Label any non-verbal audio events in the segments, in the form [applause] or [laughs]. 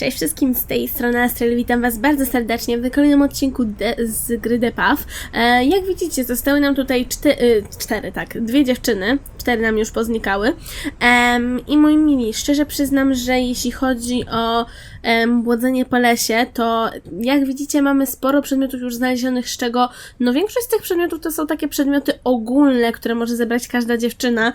Cześć wszystkim z tej strony Astrel, witam was bardzo serdecznie w kolejnym odcinku de- z gry Path. E, jak widzicie, zostały nam tutaj czty- y, cztery, tak, dwie dziewczyny, cztery nam już poznikały. Em, I moi mili, szczerze przyznam, że jeśli chodzi o błodzenie po lesie, to jak widzicie mamy sporo przedmiotów już znalezionych, z czego no większość z tych przedmiotów to są takie przedmioty ogólne, które może zebrać każda dziewczyna.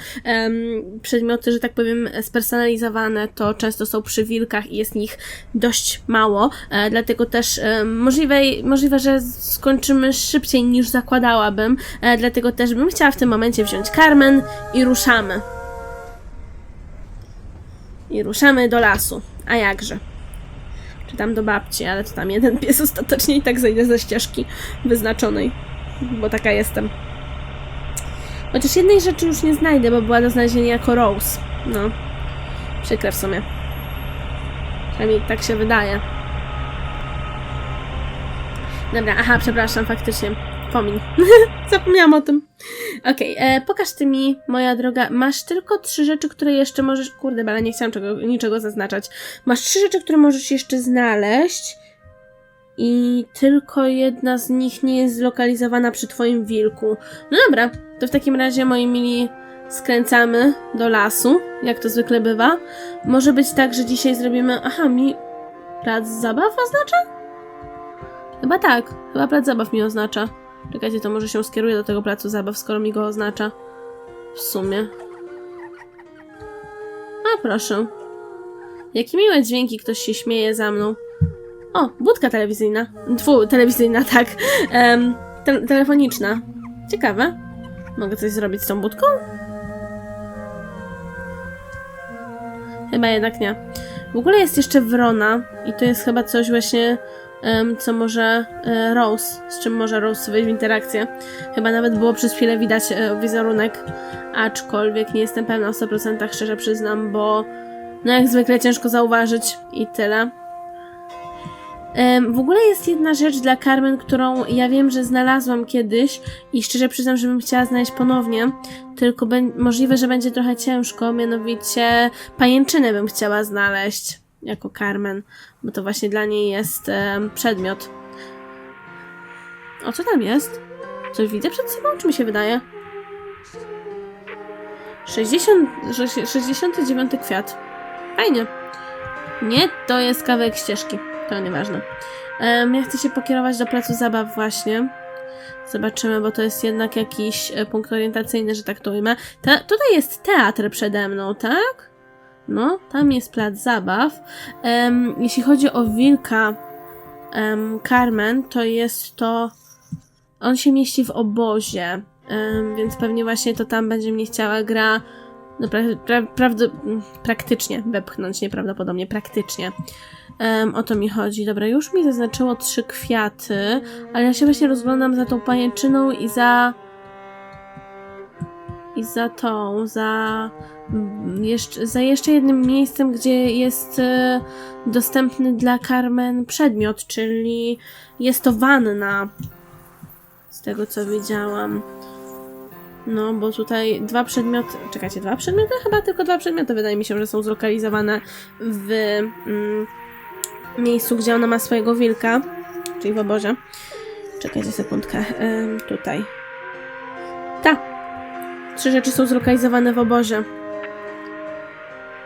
Przedmioty, że tak powiem, spersonalizowane to często są przy wilkach i jest ich dość mało, e, dlatego też możliwe, możliwe, że skończymy szybciej niż zakładałabym, e, dlatego też bym chciała w tym momencie wziąć Carmen i ruszamy. I ruszamy do lasu. A jakże? Tam do babci, ale to tam jeden pies ostatecznie i tak zejdę ze ścieżki wyznaczonej, bo taka jestem. Chociaż jednej rzeczy już nie znajdę, bo była do znalezienia jako Rose. No. Przykre w sumie. Przynajmniej tak się wydaje. Dobra, aha, przepraszam, faktycznie. Pomiń. [laughs] Zapomniałam o tym. Okej, e, pokaż ty mi, moja droga. Masz tylko trzy rzeczy, które jeszcze możesz. Kurde, ale nie chciałam czego, niczego zaznaczać. Masz trzy rzeczy, które możesz jeszcze znaleźć. I tylko jedna z nich nie jest zlokalizowana przy twoim wilku. No dobra, to w takim razie, moi mili, skręcamy do lasu, jak to zwykle bywa. Może być tak, że dzisiaj zrobimy. Aha, mi. Plac zabaw oznacza? Chyba tak. Chyba plac zabaw mi oznacza. Czekajcie, to może się skieruję do tego placu zabaw, skoro mi go oznacza. W sumie. A proszę. Jakie miłe dźwięki, ktoś się śmieje za mną. O, budka telewizyjna. Tfu, telewizyjna, [laughs] tak. Em, te telefoniczna. Ciekawe. Mogę coś zrobić z tą budką? Chyba jednak nie. W ogóle jest jeszcze wrona i to jest chyba coś właśnie, co może e, Rose, z czym może Rose wejść w interakcję. Chyba nawet było przez chwilę widać e, wizerunek, aczkolwiek nie jestem pewna w 100% szczerze przyznam, bo no jak zwykle ciężko zauważyć i tyle. W ogóle jest jedna rzecz dla Carmen, którą ja wiem, że znalazłam kiedyś i szczerze przyznam, że bym chciała znaleźć ponownie, tylko możliwe, że będzie trochę ciężko, mianowicie pajęczynę bym chciała znaleźć jako Carmen, bo to właśnie dla niej jest em, przedmiot. O, co tam jest? Coś widzę przed sobą, czy mi się wydaje? 60, sze- 69 kwiat. Fajnie. Nie, to jest kawałek ścieżki. To nieważne. Em, ja chcę się pokierować do placu zabaw właśnie. Zobaczymy, bo to jest jednak jakiś e, punkt orientacyjny, że tak to ujmę. Te, tutaj jest teatr przede mną, tak? No, tam jest plac zabaw. Em, jeśli chodzi o wilka em, Carmen, to jest to... On się mieści w obozie, em, więc pewnie właśnie to tam będzie mnie chciała gra no, pra, pra, prawdo, m, praktycznie wepchnąć, nieprawdopodobnie, praktycznie. Em, o to mi chodzi. Dobra, już mi zaznaczyło trzy kwiaty, ale ja się właśnie rozglądam za tą pajęczyną i za. I za tą, za. Jeszcze, za jeszcze jednym miejscem, gdzie jest e, dostępny dla Carmen przedmiot, czyli jest to wanna. Z tego co widziałam. No, bo tutaj dwa przedmioty. Czekajcie, dwa przedmioty? Chyba tylko dwa przedmioty wydaje mi się, że są zlokalizowane w mm, miejscu, gdzie ona ma swojego wilka, czyli w obozie. Czekajcie sekundkę. Ym, tutaj. Ta! Trzy rzeczy są zlokalizowane w obozie.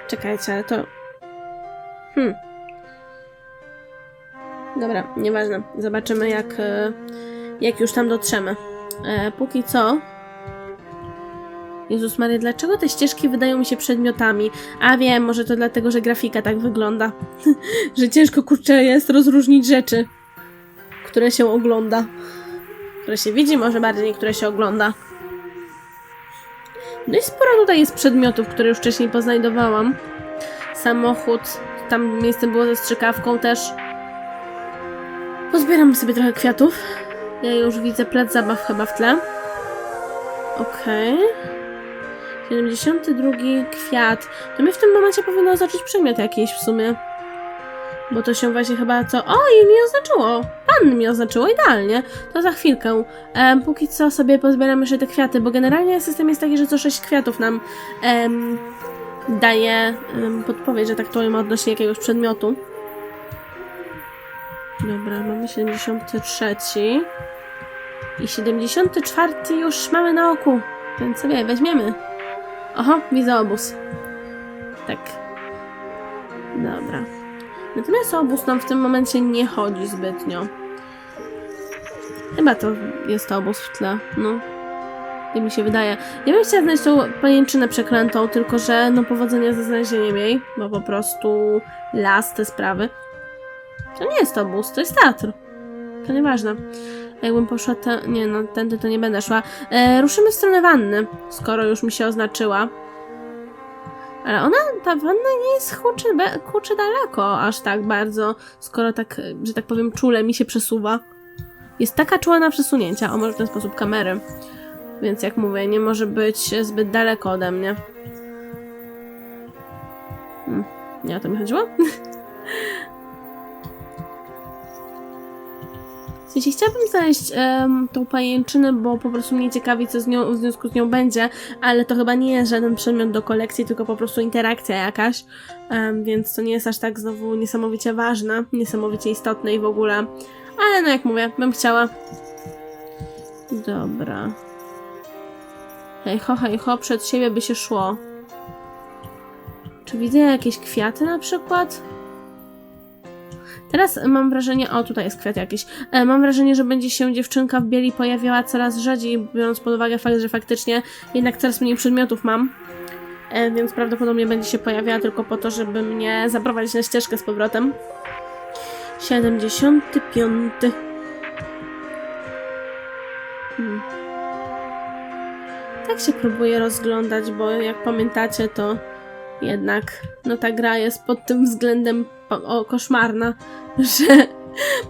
Czekajcie, ale to. Hmm. Dobra, nieważne. Zobaczymy, jak, e, jak już tam dotrzemy. E, póki co. Jezus Maria, dlaczego te ścieżki wydają mi się przedmiotami? A wiem, może to dlatego, że grafika tak wygląda. [laughs] że ciężko kurczę jest rozróżnić rzeczy, które się ogląda. Które się widzi, może bardziej, które się ogląda. No i sporo tutaj jest przedmiotów, które już wcześniej poznajdowałam. Samochód, tam miejsce było ze strzykawką też. Pozbieram sobie trochę kwiatów. Ja już widzę plac zabaw chyba w tle. Okej. 72 kwiat. To mnie w tym momencie powinno oznaczyć przedmiot jakiś w sumie. Bo to się właśnie chyba co. O, i mi oznaczyło! Pan mi oznaczyło idealnie. To za chwilkę. Em, póki co sobie pozbieram jeszcze te kwiaty, bo generalnie system jest taki, że co 6 kwiatów nam em, daje em, podpowiedź, że tak to ma odnośnie jakiegoś przedmiotu. Dobra, mamy 73. I 74 już mamy na oku. Więc sobie weźmiemy. Oho, widzę obóz. Tak. Dobra. Natomiast obóz nam w tym momencie nie chodzi zbytnio. Chyba to jest obóz w tle, no. Tak mi się wydaje. Ja bym chciała znaleźć tą pajęczynę przeklętą, tylko że no powodzenia ze znalezieniem jej, bo po prostu las, te sprawy. To nie jest obóz, to jest teatr. To nieważne. Jakbym poszła te... Nie no, tędy to nie będę szła. E, ruszymy w stronę wanny, skoro już mi się oznaczyła. Ale ona, ta wanna nie jest kurczę daleko aż tak bardzo, skoro tak, że tak powiem, czule mi się przesuwa. Jest taka czuła na przesunięcia, o może w ten sposób kamery. Więc jak mówię, nie może być zbyt daleko ode mnie. Hmm, nie o to mi chodziło? [laughs] W sensie chciałabym znaleźć em, tą pajęczynę, bo po prostu mnie ciekawi, co z nią, w związku z nią będzie, ale to chyba nie jest żaden przedmiot do kolekcji, tylko po prostu interakcja jakaś, em, więc to nie jest aż tak znowu niesamowicie ważne, niesamowicie istotne i w ogóle, ale no jak mówię, bym chciała. Dobra. Hej ho, hej ho, przed siebie by się szło. Czy widzę jakieś kwiaty na przykład? Teraz mam wrażenie, o tutaj jest kwiat jakiś, e, mam wrażenie, że będzie się dziewczynka w bieli pojawiała coraz rzadziej, biorąc pod uwagę fakt, że faktycznie jednak coraz mniej przedmiotów mam, e, więc prawdopodobnie będzie się pojawiała tylko po to, żeby mnie zaprowadzić na ścieżkę z powrotem. 75. Hmm. Tak się próbuję rozglądać, bo jak pamiętacie, to jednak no ta gra jest pod tym względem o, koszmarna, [laughs] że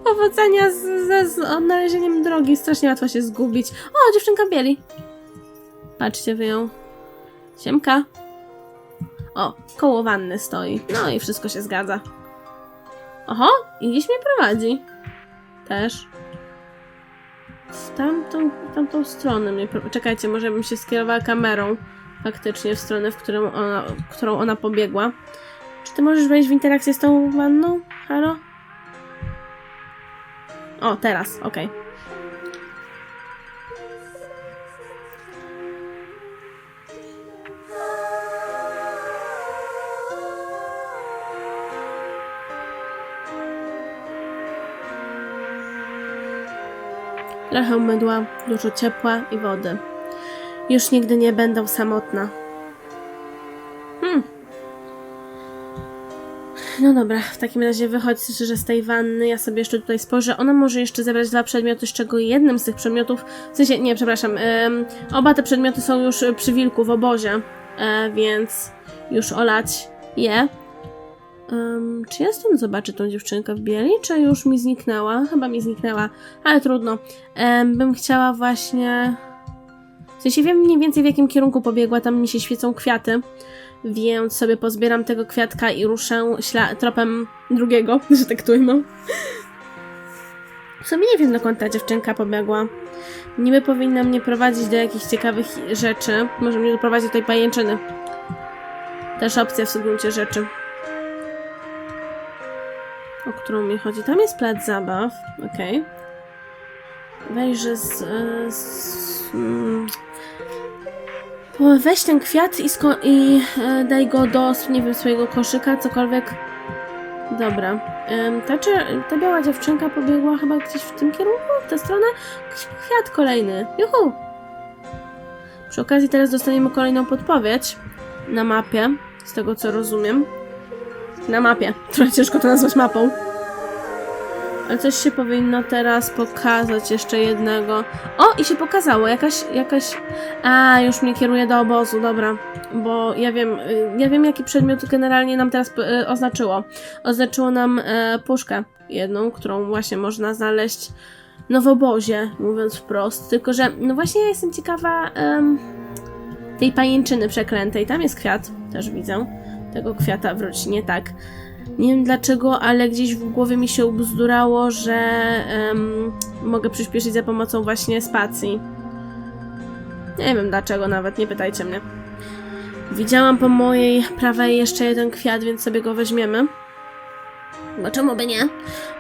powodzenia z, ze z odnalezieniem drogi strasznie łatwo się zgubić. O, dziewczynka bieli. Patrzcie wy ją. Siemka. O, koło wanny stoi. No i wszystko się zgadza. Oho, i gdzieś mnie prowadzi. Też. W tamtą, w tamtą stronę mnie pro... Czekajcie, może bym się skierowała kamerą faktycznie w stronę, w którą ona, którą ona pobiegła. Czy ty możesz wejść w interakcję z tą wanną? Halo? O, teraz, okej. Trochę mydła, dużo ciepła i wody. Już nigdy nie będę samotna. Hmm. No dobra, w takim razie wychodź że z tej wanny, ja sobie jeszcze tutaj spojrzę. Ona może jeszcze zebrać dwa przedmioty, z czego jednym z tych przedmiotów, w sensie, nie, przepraszam, em, oba te przedmioty są już przy wilku w obozie, e, więc już olać je. Em, czy ja stąd zobaczę tą dziewczynkę w bieli, czy już mi zniknęła? Chyba mi zniknęła, ale trudno. Em, bym chciała właśnie... W sensie wiem mniej więcej w jakim kierunku pobiegła, tam mi się świecą kwiaty, więc sobie pozbieram tego kwiatka i ruszę tropem drugiego, [laughs] że tak tu ujmę. W sumie nie wiem dokąd ta dziewczynka pobiegła. Niby powinna mnie prowadzić do jakichś ciekawych rzeczy. Może mnie doprowadzić do tej pajęczyny. Też opcja w gruncie rzeczy. O którą mi chodzi. Tam jest plac zabaw. Okej. Wejrzę z... e, z mm, Weź ten kwiat i, i e, daj go do, nie wiem, swojego koszyka, cokolwiek. Dobra. Ym, ta, czy, ta biała dziewczynka pobiegła chyba gdzieś w tym kierunku, w tę stronę? Kwiat kolejny. Juhu! Przy okazji teraz dostaniemy kolejną podpowiedź na mapie, z tego co rozumiem. Na mapie. Trochę ciężko to nazwać mapą. Ale coś się powinno teraz pokazać, jeszcze jednego. O, i się pokazało, jakaś, jakaś... A, już mnie kieruje do obozu, dobra. Bo ja wiem, y, ja wiem jaki przedmiot generalnie nam teraz y, oznaczyło. Oznaczyło nam e, puszkę jedną, którą właśnie można znaleźć no w obozie, mówiąc wprost. Tylko, że no właśnie ja jestem ciekawa em, tej pajęczyny przeklętej. Tam jest kwiat, też widzę. Tego kwiata wróć, nie tak. Nie wiem dlaczego, ale gdzieś w głowie mi się ubzdurało, że em, mogę przyspieszyć za pomocą właśnie spacji. Nie wiem dlaczego nawet, nie pytajcie mnie. Widziałam po mojej prawej jeszcze jeden kwiat, więc sobie go weźmiemy. Bo czemu by nie?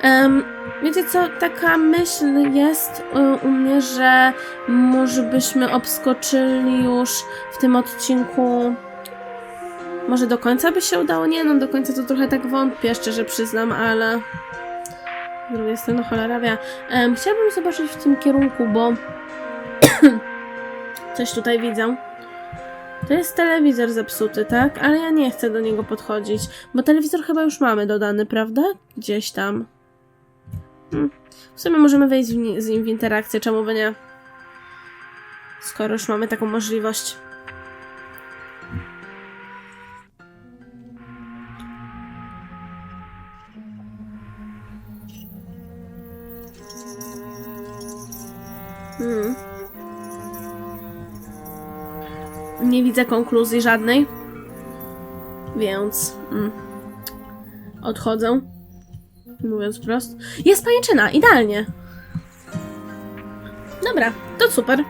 Em, wiecie co, taka myśl jest e, u mnie, że może byśmy obskoczyli już w tym odcinku. Może do końca by się udało? Nie, no do końca to trochę tak wątpię, szczerze przyznam, ale. Z drugiej strony, cholera wie. Em, chciałabym zobaczyć w tym kierunku, bo. [coughs] Coś tutaj widzę. To jest telewizor zepsuty, tak? Ale ja nie chcę do niego podchodzić, bo telewizor chyba już mamy dodany, prawda? Gdzieś tam. Hmm. W sumie możemy wejść z nim w interakcję, czemu by nie? Skoro już mamy taką możliwość. Hmm. Nie widzę konkluzji żadnej. Więc. Mm, odchodzę. Mówiąc wprost. Jest pajęczyna, idealnie. Dobra, to super.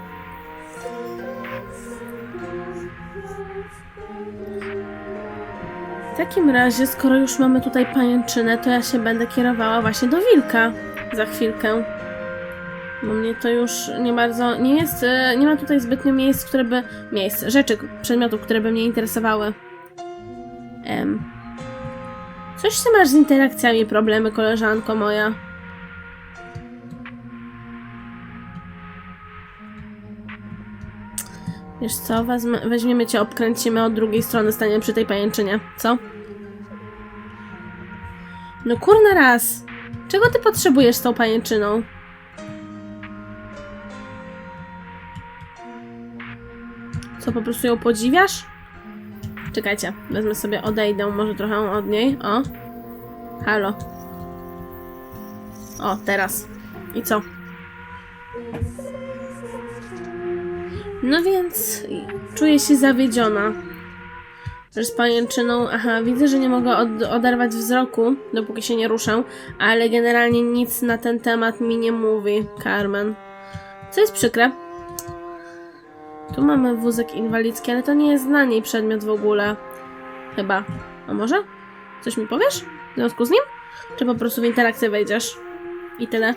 W takim razie, skoro już mamy tutaj pajęczynę, to ja się będę kierowała właśnie do wilka za chwilkę. Bo mnie to już nie bardzo. Nie jest. e, Nie ma tutaj zbytnio miejsc, które by. Miejsc, rzeczy, przedmiotów, które by mnie interesowały. Em. Coś ty masz z interakcjami problemy, koleżanko moja. Wiesz co, wezmę, weźmiemy cię, obkręcimy od drugiej strony, staniemy przy tej pajęczynie. Co? No kurna raz! Czego ty potrzebujesz z tą pajęczyną? Co, po prostu ją podziwiasz? Czekajcie, wezmę sobie, odejdę może trochę od niej. O. Halo. O, teraz. I co? No więc czuję się zawiedziona. Że z pajęczyną, aha, widzę, że nie mogę od, oderwać wzroku, dopóki się nie ruszę, ale generalnie nic na ten temat mi nie mówi, Carmen. Co jest przykre. Tu mamy wózek inwalidzki, ale to nie jest dla niej przedmiot w ogóle. Chyba. A może? Coś mi powiesz? W związku z nim? Czy po prostu w interakcję wejdziesz? I tyle.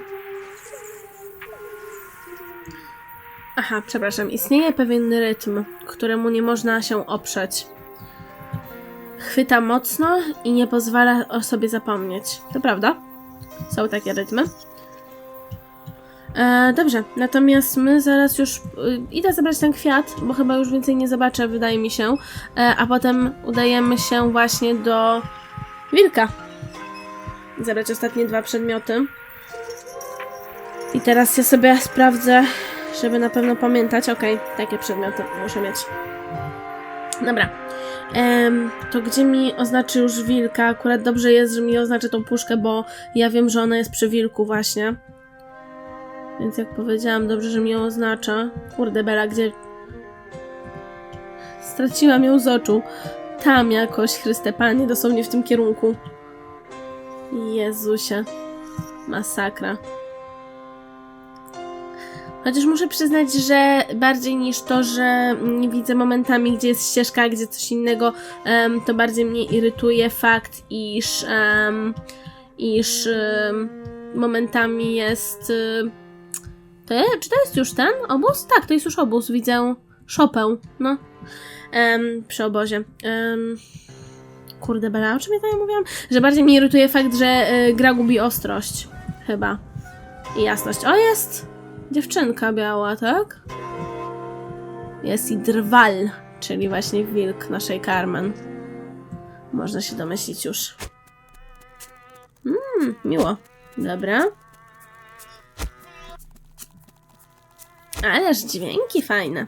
Aha, przepraszam. Istnieje pewien rytm, któremu nie można się oprzeć. Chwyta mocno i nie pozwala o sobie zapomnieć. To prawda? Są takie rytmy. E, dobrze, natomiast my zaraz już y, idę zabrać ten kwiat, bo chyba już więcej nie zobaczę, wydaje mi się. E, a potem udajemy się właśnie do wilka. Zabrać ostatnie dwa przedmioty. I teraz ja sobie sprawdzę, żeby na pewno pamiętać. Okej, takie przedmioty muszę mieć. Dobra. Em, to gdzie mi oznaczy już wilka? Akurat dobrze jest, że mi oznaczy tą puszkę, bo ja wiem, że ona jest przy wilku właśnie. Więc jak powiedziałam, dobrze, że ją oznacza. Kurde, Bela, gdzie... Straciłam ją z oczu. Tam jakoś, Chryste Panie, dosłownie w tym kierunku. Jezusie. Masakra. Chociaż muszę przyznać, że bardziej niż to, że nie widzę momentami, gdzie jest ścieżka, gdzie coś innego, em, to bardziej mnie irytuje fakt, iż, em, iż em, momentami jest. y, Czy to jest już ten obóz? Tak, to jest już obóz. Widzę szopę, no. Em, przy obozie. Kurde, Bela, o czym ja tam mówiłam? Że bardziej mnie irytuje fakt, że y, gra gubi ostrość. Chyba. I jasność. O, jest! Dziewczynka biała, tak? Jest i drwal, czyli właśnie wilk naszej Carmen. Można się domyślić już. Mmm, miło. Dobra. Ależ dźwięki fajne.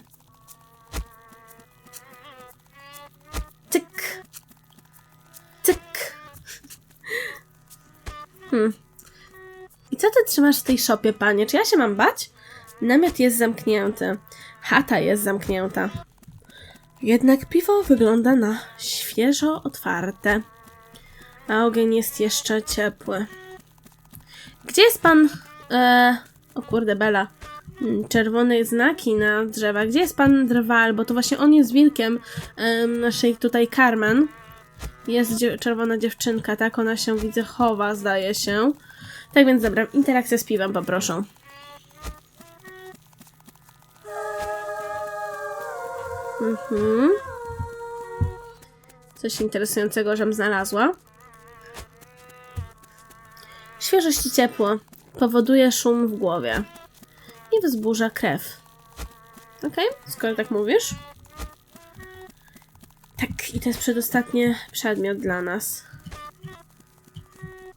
Cyk. Cyk. Hmm. I co ty trzymasz w tej szopie, panie? Czy ja się mam bać? Namiot jest zamknięty. Chata jest zamknięta. Jednak piwo wygląda na świeżo otwarte. A ogień jest jeszcze ciepły. Gdzie jest pan... E... O kurde, Bela. Czerwone znaki na drzewach. Gdzie jest pan Drwal? Bo to właśnie on jest wilkiem em, naszej tutaj Carmen. Jest czerwona dziewczynka, tak? Ona się, widzę, chowa, zdaje się. Tak więc dobra, interakcja z piwem poproszę. Mhm. Coś interesującego, żem znalazła. Świeżość i ciepło powoduje szum w głowie i wzburza krew. Okej, skoro tak mówisz. Tak, i to jest przedostatni przedmiot dla nas.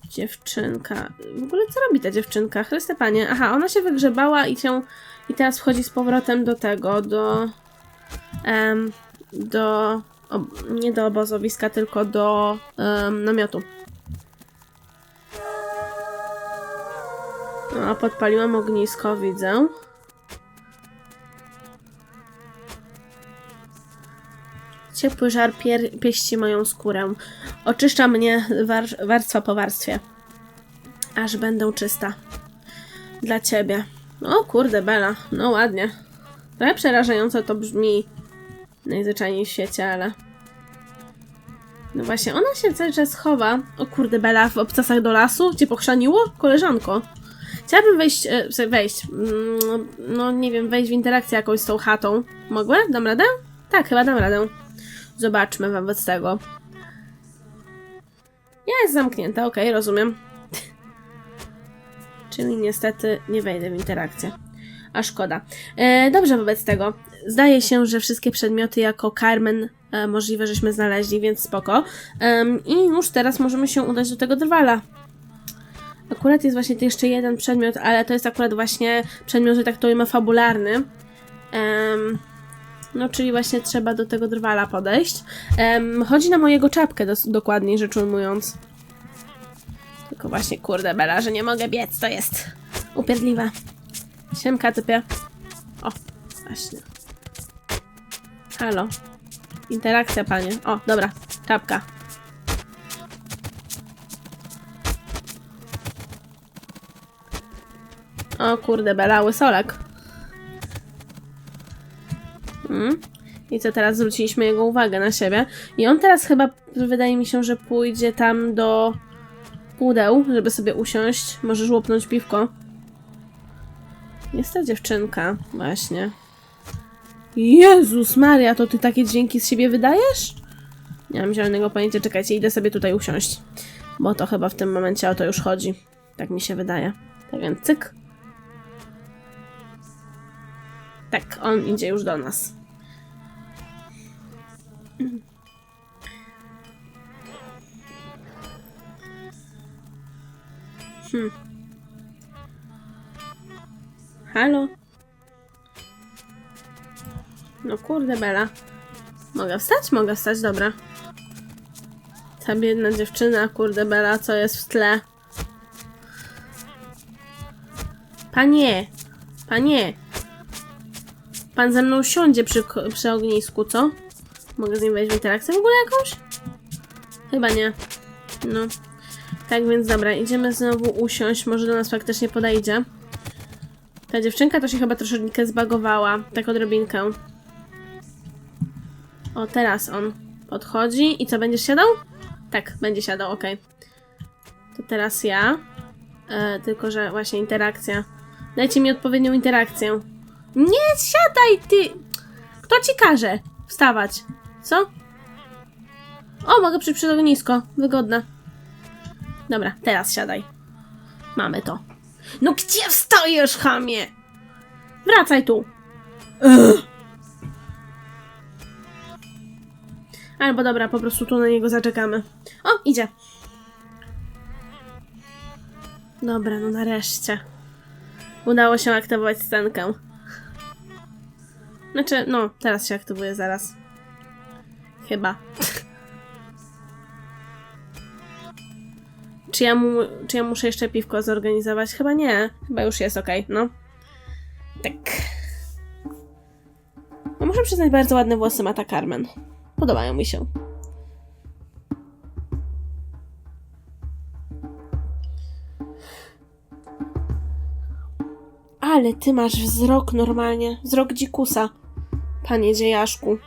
Dziewczynka. W ogóle co robi ta dziewczynka? Chryste panie. Aha, ona się wygrzebała i się. I teraz wchodzi z powrotem do tego, do. do. Nie do obozowiska, tylko do namiotu. No, podpaliłam ognisko, widzę. Ciepły żar pier- pieści moją skórę. Oczyszcza mnie war- warstwa po warstwie. Aż będę czysta. Dla ciebie. O kurde, Bela. No ładnie. Trochę przerażająco to brzmi najzwyczajniej w świecie, ale... No właśnie, ona się cały czas chowa. O kurde, Bela, w obcasach do lasu? Cię pochrzaniło? Koleżanko. Chciałabym wejść, e, wejść, mm, no nie wiem, wejść w interakcję jakąś z tą chatą. Mogę? Dam radę? Tak, chyba dam radę. Zobaczmy wobec tego. Jest zamknięta, okej, rozumiem. [laughs] Czyli niestety nie wejdę w interakcję. A szkoda. E, dobrze wobec tego. Zdaje się, że wszystkie przedmioty jako Carmen e, możliwe, żeśmy znaleźli, więc spoko. Em, I już teraz możemy się udać do tego drwala. Akurat jest właśnie jeszcze jeden przedmiot, ale to jest akurat właśnie przedmiot, że tak to ujmę, fabularny. Em, no, czyli właśnie trzeba do tego drwala podejść. Em, chodzi na mojego czapkę, dokładniej rzecz ujmując. Tylko właśnie, kurde, Bela, że nie mogę biec, to jest upierdliwe. Siemka, typie. O, właśnie. Halo. Interakcja, panie. O, dobra, czapka. O kurde, Bela, łysolek. Mm. I co teraz zwróciliśmy jego uwagę na siebie. I on teraz chyba, wydaje mi się, że pójdzie tam do pudeł, żeby sobie usiąść. Może żłopnąć piwko. Jest ta dziewczynka, właśnie. Jezus Maria, to ty takie dźwięki z siebie wydajesz? Nie mam zielonego pojęcia, czekajcie, idę sobie tutaj usiąść. Bo to chyba w tym momencie o to już chodzi. Tak mi się wydaje. Tak więc cyk. Tak, on idzie już do nas. Hmm. Halo? No kurde, Bela. Mogę wstać? Mogę wstać, dobra. Ta biedna dziewczyna, kurde, Bela, co jest w tle? Panie! Panie! Pan ze mną siądzie przy, przy ognisku, co? Mogę z nim wejść w interakcję w ogóle jakąś? Chyba nie. No. Tak więc dobra, idziemy znowu usiąść, może do nas faktycznie podejdzie. Ta dziewczynka to się chyba troszeczkę zbagowała, tak odrobinkę. O, teraz on podchodzi i co, będziesz siadał? Tak, będzie siadał, okej. To teraz ja. E, tylko, że właśnie interakcja. Dajcie mi odpowiednią interakcję. Nie siadaj, ty! Kto ci każe wstawać? Co? O, mogę przed ognisko. Wygodne. Dobra, teraz siadaj. Mamy to. No gdzie wstajesz, chamie? Wracaj tu. Ugh. Albo dobra, po prostu tu na niego zaczekamy. O, idzie. Dobra, no nareszcie. Udało się aktywować scenkę. Znaczy, no, teraz się aktywuje zaraz. Chyba. Czy ja, mu, czy ja muszę jeszcze piwko zorganizować? Chyba nie. Chyba już jest ok, no. Tak. No muszę przyznać, bardzo ładne włosy ma ta Carmen. Podobają mi się. Ale ty masz wzrok normalnie, wzrok dzikusa, panie dziejaszku.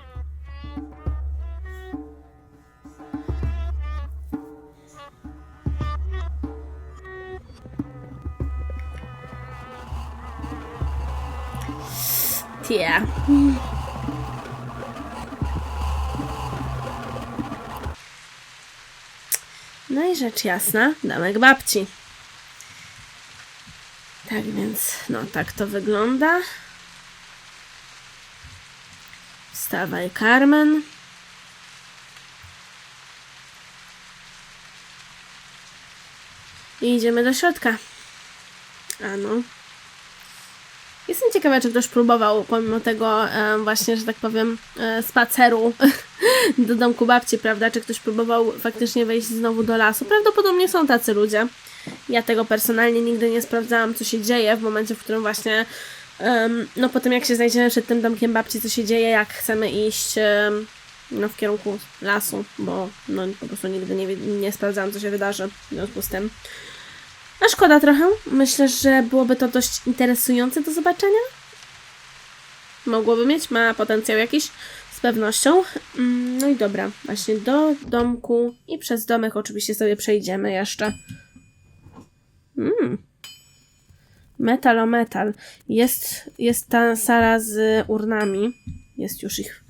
Yeah. No i rzecz jasna, domek babci. Tak więc, no tak to wygląda. Wstawaj, Carmen. I idziemy do środka. A no. Jestem ciekawa, czy ktoś próbował, pomimo tego e, właśnie, że tak powiem, e, spaceru [laughs] do domku babci, prawda? Czy ktoś próbował faktycznie wejść znowu do lasu? Prawdopodobnie są tacy ludzie. Ja tego personalnie nigdy nie sprawdzałam, co się dzieje w momencie, w którym właśnie, em, no po tym jak się znajdziemy przed tym domkiem babci, co się dzieje, jak chcemy iść em, no, w kierunku lasu, bo no po prostu nigdy nie, nie sprawdzałam, co się wydarzy w związku z tym. A szkoda trochę. Myślę, że byłoby to dość interesujące do zobaczenia. Mogłoby mieć, ma potencjał jakiś, z pewnością. Mm, No i dobra, właśnie do domku i przez domek oczywiście sobie przejdziemy jeszcze. Mm. Metal o metal. Jest, jest ta sala z urnami. Jest już ich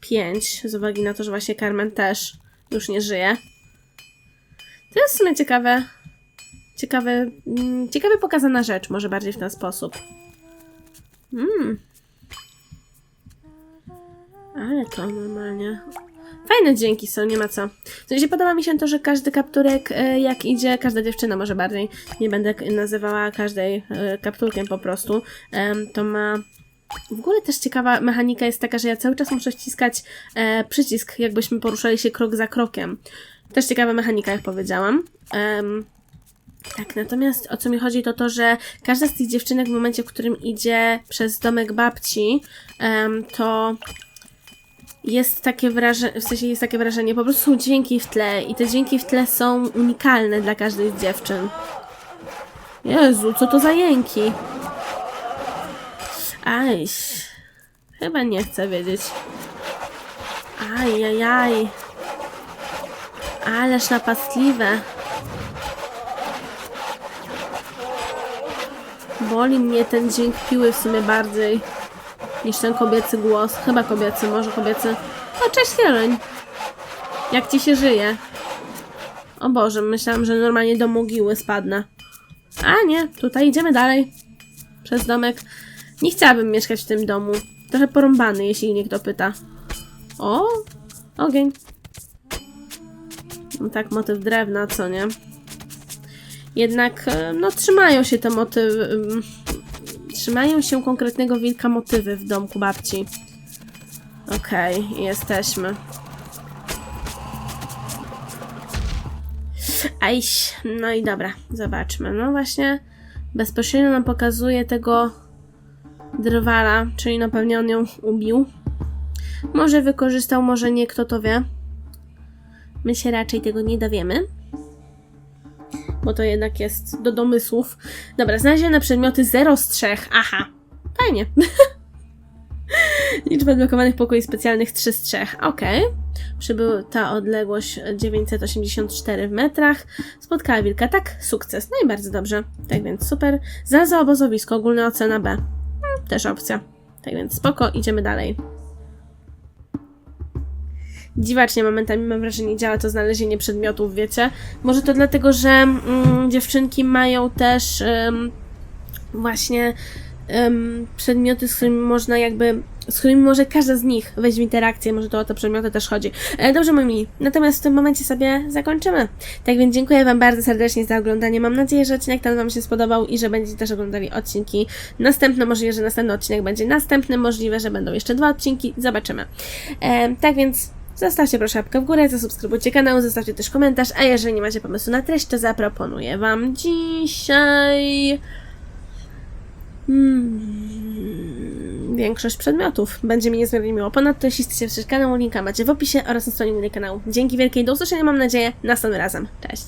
pięć, z uwagi na to, że właśnie Carmen też już nie żyje. To jest w sumie ciekawe. Ciekawe, mm, ciekawie pokazana rzecz, może bardziej w ten sposób. Mm. Ale to normalnie. Fajne dźwięki są, nie ma co. W sensie podoba mi się to, że każdy kapturek, e, jak idzie, każda dziewczyna może bardziej, nie będę nazywała każdej e, kapturkiem po prostu, to ma... W ogóle też ciekawa mechanika jest taka, że ja cały czas muszę wciskać e, przycisk, jakbyśmy poruszali się krok za krokiem. Też ciekawa mechanika, jak powiedziałam. Tak, natomiast o co mi chodzi, to to, że każda z tych dziewczynek w momencie, w którym idzie przez domek babci, to jest takie wrażenie, w sensie jest takie wrażenie, po prostu są dźwięki w tle i te dźwięki w tle są unikalne dla każdej z dziewczyn. Jezu, co to za jęki? Aj, chyba nie chcę wiedzieć. Aj, aj, aj. Ależ napastliwe. Boli mnie ten dźwięk piły w sumie bardziej niż ten kobiecy głos. Chyba kobiecy, może kobiecy. O, cześć Jeleń. Jak ci się żyje? O Boże, myślałam, że normalnie do mogiły spadnę. A nie, tutaj idziemy dalej. Przez domek. Nie chciałabym mieszkać w tym domu. Trochę porąbany, jeśli mnie kto pyta. O, ogień. No tak, motyw drewna, co nie? Jednak, e, no, trzymają się te motywy. Ym, Trzymają się konkretnego wilka motywy w domku babci. Okej, jesteśmy. Ajś, no i dobra, zobaczmy. No właśnie, bezpośrednio nam pokazuje tego drwala, czyli no pewnie on ją ubił. Może wykorzystał, może nie, kto to wie. My się raczej tego nie dowiemy. Bo to jednak jest do domysłów. Dobra, znalezione przedmioty 0 z 3. Aha, fajnie. [laughs] Liczba odblokowanych pokoi specjalnych 3 z 3. Okej. Przybył ta odległość 984 w metrach. Spotkała wilka. Tak, sukces. No i bardzo dobrze. Tak więc super. Za zaobozowisko. Ogólna ocena B. Hmm, też opcja. Tak więc spoko, idziemy dalej. Dziwacznie momentami mam wrażenie działa to znalezienie przedmiotów, wiecie? Może to dlatego, że mm, dziewczynki mają też em, właśnie em, przedmioty, z którymi można jakby, z którymi może każda z nich wejść w interakcję, może to o te przedmioty też chodzi. E, dobrze, moi mili, natomiast w tym momencie sobie zakończymy. Tak więc dziękuję Wam bardzo serdecznie za oglądanie. Mam nadzieję, że odcinek ten Wam się spodobał i że będziecie też oglądali odcinki następne. Możliwe, że następny odcinek będzie następny, możliwe, że będą jeszcze dwa odcinki. Zobaczymy. E, tak więc Zostawcie proszę łapkę w górę, zasubskrybujcie kanał, zostawcie też komentarz, a jeżeli nie macie pomysłu na treść, to zaproponuję Wam dzisiaj... Hmm, większość przedmiotów. Będzie mi niezmiernie miło. Ponadto, jeśli chcecie wesprzeć kanał, linka macie w opisie oraz na stronie głównej kanału. Dzięki wielkiej, do usłyszenia mam nadzieję następnym razem. Cześć!